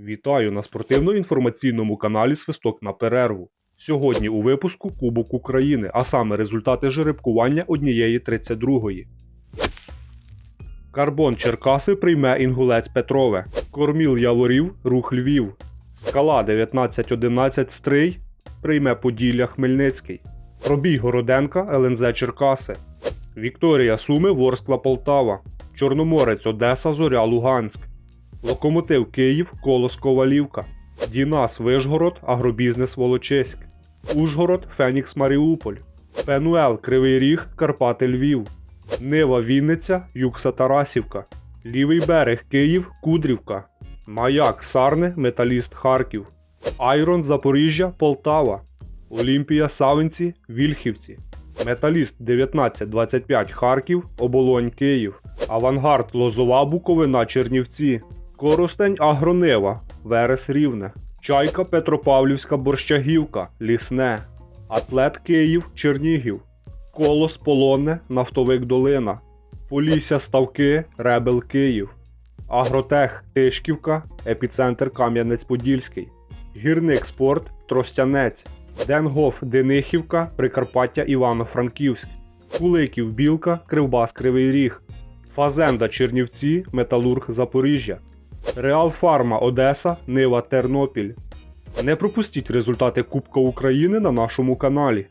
Вітаю на спортивно-інформаційному каналі Свисток на перерву. Сьогодні у випуску Кубок України, а саме результати жеребкування однієї 32-ї. Карбон Черкаси прийме Інгулець Петрове. Корміл Яворів Рух Львів. Скала 1911 Стрий прийме Поділля Хмельницький. Пробій Городенка ЛНЗ Черкаси. Вікторія Суми Ворскла Полтава. Чорноморець Одеса Зоря Луганськ. Локомотив Київ Колос Ковалівка. Дінас Вишгород Агробізнес Волочиськ. Ужгород Фенікс Маріуполь. Пенуел Кривий Ріг Карпати Львів. Нива Вінниця Юкса Тарасівка. Лівий берег Київ Кудрівка. Маяк Сарне Металіст Харків. Айрон Запоріжжя Полтава. Олімпія Савинці Вільхівці. Металіст 1925 Харків, Оболонь Київ. Авангард Лозова Буковина Чернівці. Коростень Агронива, Верес Рівне. Чайка Петропавлівська Борщагівка, Лісне. Атлет Київ, Чернігів. Колос Полонне, Нафтовик Долина. Полісся Ставки, Ребел Київ. Агротех Тишківка, Епіцентр Кам'янець-Подільський. Гірник Спорт Тростянець. Денгоф Денихівка, Прикарпаття Івано-Франківськ. Куликів Білка, Кривбас Кривий Ріг. Фазенда Чернівці, Металург Запоріжжя. Реал Фарма Одеса, Нива Тернопіль. Не пропустіть результати Кубка України на нашому каналі.